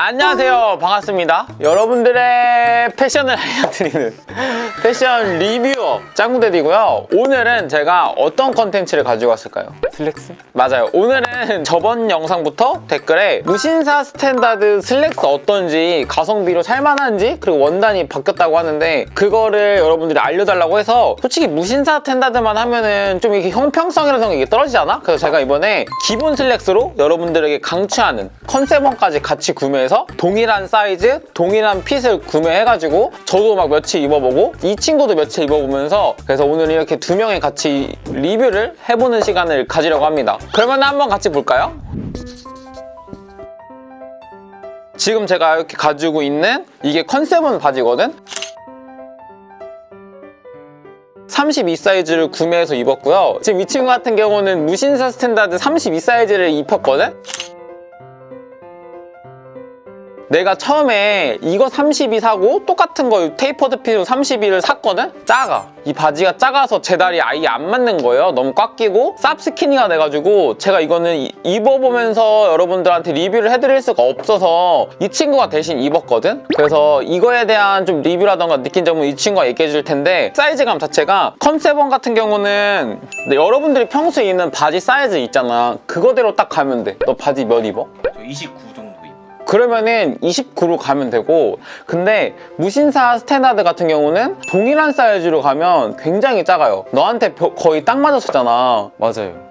안녕하세요. 반갑습니다. 여러분들의 패션을 알려드리는 패션 리뷰어 짱구대디고요. 오늘은 제가 어떤 컨텐츠를 가지고 왔을까요? 슬랙스? 맞아요. 오늘은 저번 영상부터 댓글에 무신사 스탠다드 슬랙스 어떤지 가성비로 살만한지 그리고 원단이 바뀌었다고 하는데 그거를 여러분들이 알려달라고 해서 솔직히 무신사 스탠다드만 하면은 좀 이게 형평성이라는 게 떨어지지 않아? 그래서 제가 이번에 기본 슬랙스로 여러분들에게 강추하는 컨셉원까지 같이 구매해서 동일한 사이즈, 동일한 핏을 구매해가지고 저도 막 며칠 입어보고 이 친구도 며칠 입어보면서 그래서 오늘 이렇게 두 명이 같이 리뷰를 해보는 시간을 가지려고 합니다. 그러면 한번 같이 볼까요? 지금 제가 이렇게 가지고 있는 이게 컨셉은 바지거든? 32 사이즈를 구매해서 입었고요. 지금 이 친구 같은 경우는 무신사 스탠다드 32 사이즈를 입혔거든? 내가 처음에 이거 32 사고 똑같은 거 테이퍼드 핏으로 32를 샀거든? 작아. 이 바지가 작아서 제 다리 아예 안 맞는 거예요. 너무 꽉 끼고 쌉 스키니가 돼가지고 제가 이거는 이- 입어보면서 여러분들한테 리뷰를 해드릴 수가 없어서 이 친구가 대신 입었거든? 그래서 이거에 대한 좀 리뷰라던가 느낀 점은 이 친구가 얘기해 줄 텐데 사이즈감 자체가 컨셉원 같은 경우는 여러분들이 평소에 입는 바지 사이즈 있잖아. 그거대로 딱 가면 돼. 너 바지 몇 입어? 저29 정도 입어요. 그러면은 29로 가면 되고 근데 무신사 스탠다드 같은 경우는 동일한 사이즈로 가면 굉장히 작아요 너한테 벼- 거의 딱 맞았었잖아 맞아요.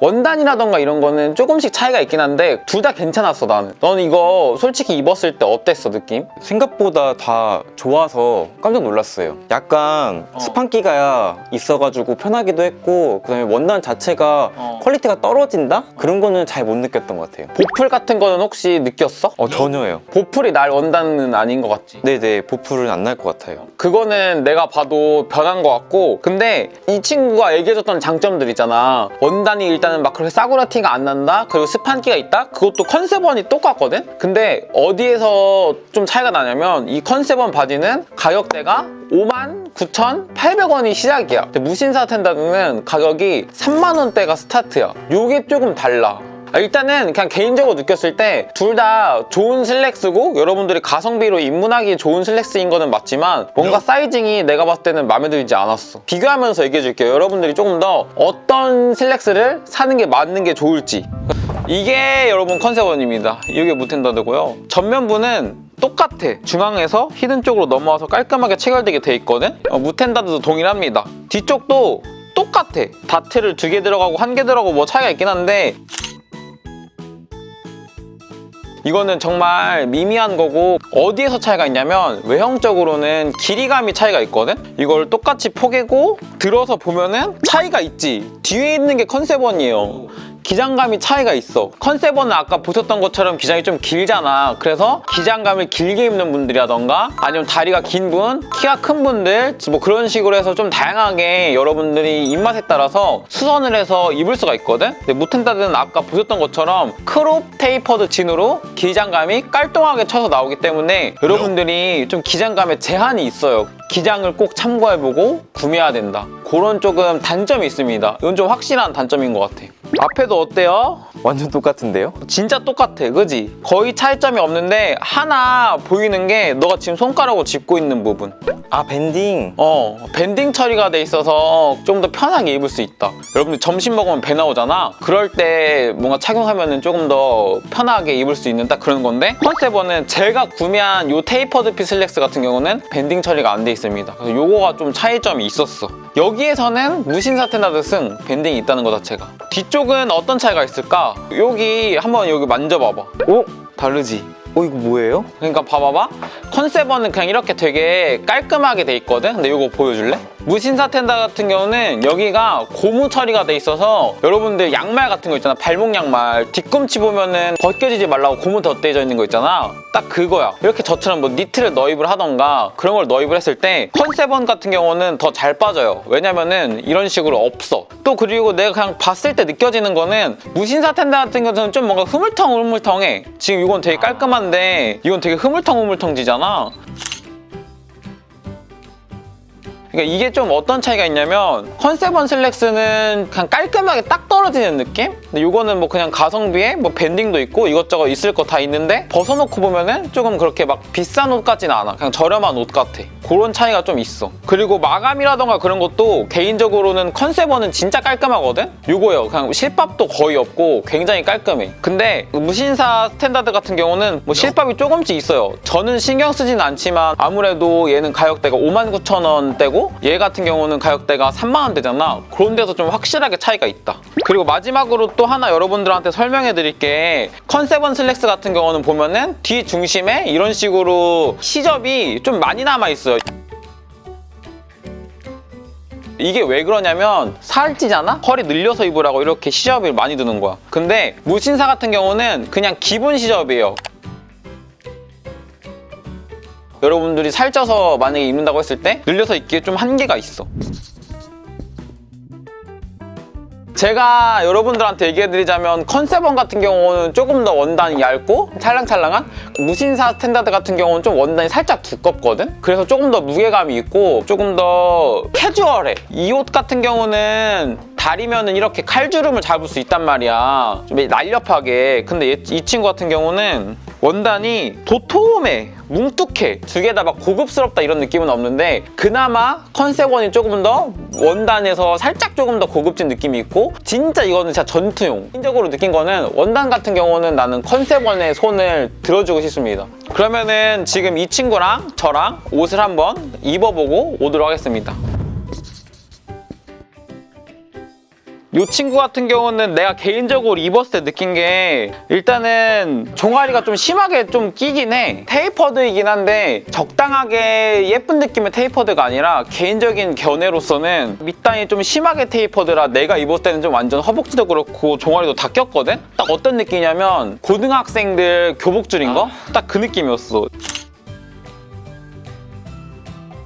원단이라던가 이런 거는 조금씩 차이가 있긴 한데 둘 다 괜찮았어 나는 넌 이거 솔직히 입었을 때 어땠어 느낌? 생각보다 다 좋아서 깜짝 놀랐어요. 약간 어. 스판기가 있어가지고 편하기도 했고 그다음에 원단 자체가 어. 퀄리티가 떨어진다? 그런 거는 잘 못 느꼈던 것 같아요. 보풀 같은 거는 혹시 느꼈어? 어 전혀요. 보풀이 날 원단은 아닌 것 같지? 네네 보풀은 안 날 것 같아요. 그거는 내가 봐도 변한 것 같고 근데 이 친구가 얘기해줬던 장점들 있잖아 원단이 일단 은 막 그렇게 싸구려 티가 안 난다? 그리고 스판기가 있다? 그것도 컨셉원이 똑같거든? 근데 어디에서 좀 차이가 나냐면 이 컨셉원 바지는 가격대가 59,800원이 시작이야. 근데 무신사 텐다드는 가격이 3만 원대가 스타트야. 요게 조금 달라. 아, 일단은 그냥 개인적으로 느꼈을 때 둘 다 좋은 슬랙스고 여러분들이 가성비로 입문하기 좋은 슬랙스인 거는 맞지만 뭔가 사이징이 내가 봤을 때는 마음에 들지 않았어. 비교하면서 얘기해 줄게요. 여러분들이 조금 더 어떤 슬랙스를 사는 게 맞는 게 좋을지. 이게 여러분 컨셉원입니다. 이게 무텐다드고요. 전면부는 똑같아. 중앙에서 히든 쪽으로 넘어와서 깔끔하게 체결되게 돼 있거든? 어, 무텐다드도 동일합니다. 뒤쪽도 똑같아. 다트를 두 개 들어가고 한 개 들어가고 뭐 차이가 있긴 한데 이거는 정말 미미한 거고 어디에서 차이가 있냐면 외형적으로는 길이감이 차이가 있거든? 이걸 똑같이 포개고 들어서 보면은 차이가 있지 뒤에 있는 게 컨셉원이에요 기장감이 차이가 있어. 컨셉원은 아까 보셨던 것처럼 기장이 좀 길잖아. 그래서 기장감을 길게 입는 분들이라던가 아니면 다리가 긴 분, 키가 큰 분들 뭐 그런 식으로 해서 좀 다양하게 여러분들이 입맛에 따라서 수선을 해서 입을 수가 있거든? 근데 무텐다드는 아까 보셨던 것처럼 크롭 테이퍼드 진으로 기장감이 깔끔하게 쳐서 나오기 때문에 여러분들이 좀 기장감에 제한이 있어요. 기장을 꼭 참고해보고 구매해야 된다. 그런 조금 단점이 있습니다. 이건 좀 확실한 단점인 것 같아 앞에도 어때요? 완전 똑같은데요? 진짜 똑같아 그지? 거의 차이점이 없는데 하나 보이는 게 너가 지금 손가락으로 짚고 있는 부분 아 밴딩. 어 밴딩 처리가 돼 있어서 좀 더 편하게 입을 수 있다 여러분들 점심 먹으면 배 나오잖아 그럴 때 뭔가 착용하면 조금 더 편하게 입을 수 있는 딱 그런 건데 컨셉원은 제가 구매한 요 테이퍼드 피 슬랙스 같은 경우는 밴딩 처리가 안 돼 있습니다 그래서 요거가 좀 차이점이 있었어 여기에서는 무신사 텐다드 승 밴딩이 있다는 것 자체가 뒤쪽 은 어떤 차이가 있을까? 여기 한번 여기 만져봐봐 오? 다르지? 어 이거 뭐예요? 그러니까 봐봐봐 컨셉원은 그냥 이렇게 되게 깔끔하게 돼 있거든 근데 이거 보여줄래? 무신사 텐다 같은 경우는 여기가 고무 처리가 돼 있어서 여러분들 양말 같은 거 있잖아. 발목 양말. 뒤꿈치 보면은 벗겨지지 말라고 고무 덧대져 있는 거 있잖아. 딱 그거야. 이렇게 저처럼 뭐 니트를 너입을 하던가 그런 걸 너입을 했을 때 컨셉원 같은 경우는 더 잘 빠져요. 왜냐면은 이런 식으로 없어. 또 그리고 내가 그냥 봤을 때 느껴지는 거는 무신사 텐다 같은 경우는 좀 뭔가 흐물텅 흐물텅해. 지금 이건 되게 깔끔한데 이건 되게 흐물텅 흐물텅지잖아 그러니까 이게 좀 어떤 차이가 있냐면 컨셉원 슬랙스는 그냥 깔끔하게 딱 떨어지는 느낌? 근데 이거는 뭐 그냥 가성비에 뭐 밴딩도 있고 이것저것 있을 거 다 있는데 벗어놓고 보면은 조금 그렇게 막 비싼 옷 같지는 않아. 그냥 저렴한 옷 같아. 그런 차이가 좀 있어. 그리고 마감이라던가 그런 것도 개인적으로는 컨셉원은 진짜 깔끔하거든? 요거요. 그냥 실밥도 거의 없고 굉장히 깔끔해. 근데 무신사 스탠다드 같은 경우는 뭐 실밥이 조금씩 있어요. 저는 신경 쓰진 않지만 아무래도 얘는 가격대가 59,000원대 고 얘 같은 경우는 가격대가 3만 원대잖아. 그런 데서 좀 확실하게 차이가 있다. 그리고 마지막으로 또 하나 여러분들한테 설명해 드릴 게 컨셉원 슬랙스 같은 경우는 보면은 뒤 중심에 이런 식으로 시접이 좀 많이 남아 있어요. 이게 왜 그러냐면 살찌잖아? 허리 늘려서 입으라고 이렇게 시접이 많이 드는 거야. 근데 무신사 같은 경우는 그냥 기본 시접이에요. 여러분들이 살쪄서 만약에 입는다고 했을 때 늘려서 입기에 좀 한계가 있어. 제가 여러분들한테 얘기해드리자면 컨셉원 같은 경우는 조금 더 원단이 얇고 찰랑찰랑한 무신사 스탠다드 같은 경우는 좀 원단이 살짝 두껍거든? 그래서 조금 더 무게감이 있고 조금 더 캐주얼해 이 옷 같은 경우는 다리면은 이렇게 칼주름을 잡을 수 있단 말이야. 좀 날렵하게. 근데 얘- 이 친구 같은 경우는 원단이 도톰해. 뭉툭해. 두 개 다 막 고급스럽다 이런 느낌은 없는데 그나마 컨셉원이 조금 더 원단에서 살짝 조금 더 고급진 느낌이 있고 진짜 이거는 진짜 전투용. 개인적으로 느낀 거는 원단 같은 경우는 나는 컨셉원의 손을 들어주고 싶습니다. 그러면은 지금 이 친구랑 저랑 옷을 한번 입어보고 오도록 하겠습니다 이 친구 같은 경우는 내가 개인적으로 입었을 때 느낀 게 일단은 종아리가 좀 심하게 좀 끼긴 해 테이퍼드이긴 한데 적당하게 예쁜 느낌의 테이퍼드가 아니라 개인적인 견해로서는 밑단이 좀 심하게 테이퍼드라 내가 입었을 때는 좀 완전 허벅지도 그렇고 종아리도 다 꼈거든? 딱 어떤 느낌이냐면 고등학생들 교복줄인 거? 딱 그 느낌이었어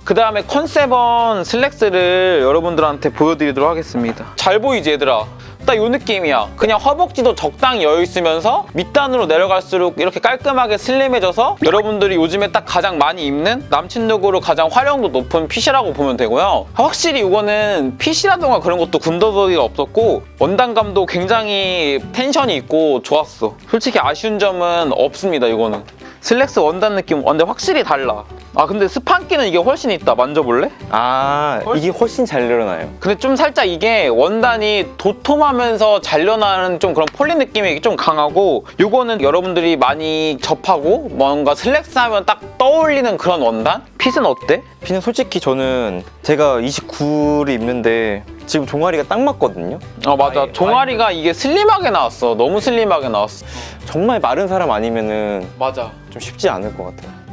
그 다음에 컨셉원 슬랙스를 여러분들한테 보여드리도록 하겠습니다. 잘 보이지 얘들아? 딱요 느낌이야. 그냥 허벅지도 적당히 여유있으면서 밑단으로 내려갈수록 이렇게 깔끔하게 슬림해져서 여러분들이 요즘에 딱 가장 많이 입는 남친 룩으로 가장 활용도 높은 핏이라고 보면 되고요. 확실히 이거는 핏이라던가 그런 것도 군더더기가 없었고 원단감도 굉장히 텐션이 있고 좋았어. 솔직히 아쉬운 점은 없습니다 이거는. 슬랙스 원단 느낌 근데 확실히 달라. 아 근데 스판기는 이게 훨씬 있다. 만져볼래? 아 이게 훨씬 잘 늘어나요. 근데 좀 살짝 이게 원단이 도톰하면서 잘려나는 좀 그런 폴리 느낌이 좀 강하고 요거는 여러분들이 많이 접하고 뭔가 슬랙스 하면 딱 떠올리는 그런 원단? 핏은 어때? 피는 솔직히 저는 제가 29를 입는데 지금 종아리가 딱 맞거든요. 어 맞아 아예- 종아리가 이게 슬림하게 나왔어 너무 슬림하게 나왔어 정말 마른 사람 아니면은 맞아 좀 쉽지 않을 것 같아요.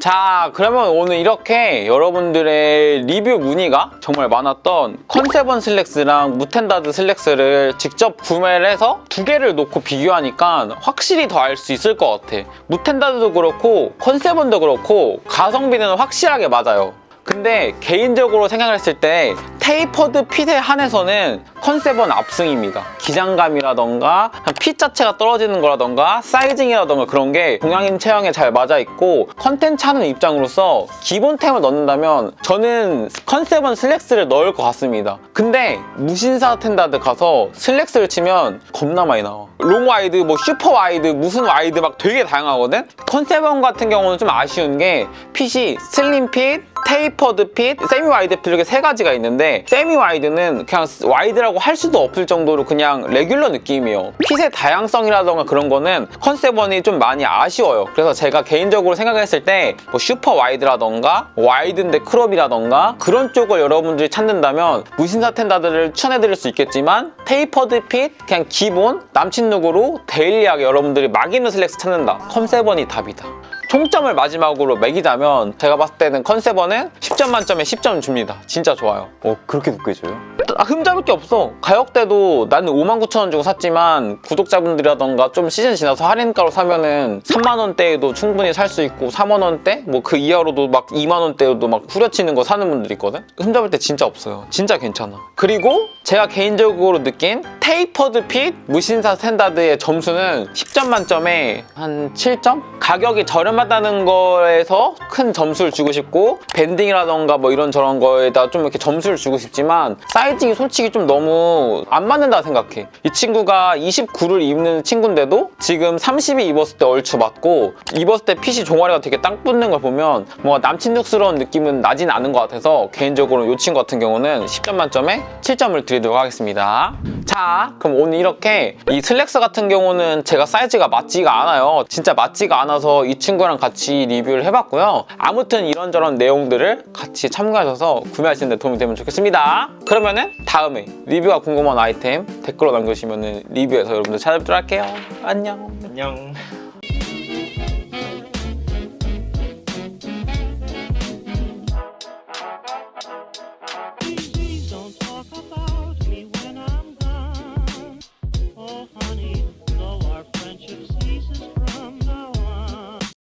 자 그러면 오늘 이렇게 여러분들의 리뷰 문의가 정말 많았던 컨셉원 슬랙스랑 무텐다드 슬랙스를 직접 구매를 해서 두 개를 놓고 비교하니까 확실히 더 알 수 있을 것 같아. 무텐다드도 그렇고 컨셉원도 그렇고 가성비는 확실하게 맞아요. 근데 개인적으로 생각을 했을 때 테이퍼드 핏에 한해서는 컨셉은 압승입니다. 기장감이라던가 핏 자체가 떨어지는 거라던가 사이징이라던가 그런 게 동양인 체형에 잘 맞아 있고 컨텐츠 하는 입장으로서 기본템을 넣는다면 저는 컨셉은 슬랙스를 넣을 것 같습니다. 근데 무신사 텐다드 가서 슬랙스를 치면 겁나 많이 나와. 롱 와이드, 뭐 슈퍼 와이드, 무슨 와이드 막 되게 다양하거든? 컨셉원 같은 경우는 좀 아쉬운 게 핏이 슬림 핏, 테이퍼드 핏, 세미 와이드 핏 이렇게 세 가지가 있는데 세미 와이드는 그냥 와이드라고 할 수도 없을 정도로 그냥 레귤러 느낌이에요. 핏의 다양성이라던가 그런 거는 컨셉원이 좀 많이 아쉬워요. 그래서 제가 개인적으로 생각했을 때 뭐 슈퍼 와이드라던가 와이드인데 크롭이라던가 그런 쪽을 여러분들이 찾는다면 무신사 텐다드를 추천해드릴 수 있겠지만 테이퍼드 핏 그냥 기본 남친 룩으로 데일리하게 여러분들이 막 입는 슬랙스 찾는다. 컨셉원이 답이다. 총점을 마지막으로 매기자면 제가 봤을 때는 컨셉원은 10점 만점에 10점 줍니다. 진짜 좋아요. 어 그렇게 느껴져요? 아, 흠잡을 게 없어. 가격대도 나는 59,000원 주고 샀지만 구독자분들이라던가 좀 시즌 지나서 할인가로 사면은 3만 원대에도 충분히 살 수 있고 4만 원대 뭐 그 이하로도 막 2만 원대로도 막 후려치는 거 사는 분들이 있거든. 흠잡을 때 진짜 없어요. 진짜 괜찮아. 그리고 제가 개인적으로 느낀 테이퍼드 핏 무신사 스탠다드의 점수는 10점 만점에 한 7점? 가격이 저렴하 다는 거에서 큰 점수를 주고 싶고 밴딩이라던가 뭐 이런 저런 거에다 좀 이렇게 점수를 주고 싶지만 사이징이 솔직히 좀 너무 안 맞는다 생각해. 이 친구가 29를 입는 친구인데도 지금 30이 입었을 때 얼추 맞고 입었을 때 핏이 종아리가 되게 딱 붙는 걸 보면 뭔가 남친룩스러운 느낌은 나진 않은 것 같아서 개인적으로 이 친구 같은 경우는 10점 만점에 7점을 드리도록 하겠습니다. 자 그럼 오늘 이렇게 이 슬랙스 같은 경우는 제가 사이즈가 맞지가 않아요. 진짜 맞지가 않아서 이 친구랑 같이 리뷰를 해봤고요. 아무튼 이런저런 내용들을 같이 참고하셔서 구매하시는 데 도움이 되면 좋겠습니다. 그러면은 다음에 리뷰가 궁금한 아이템 댓글로 남겨주시면 리뷰해서 여러분들 찾아뵙도록 할게요. 안녕. 안녕.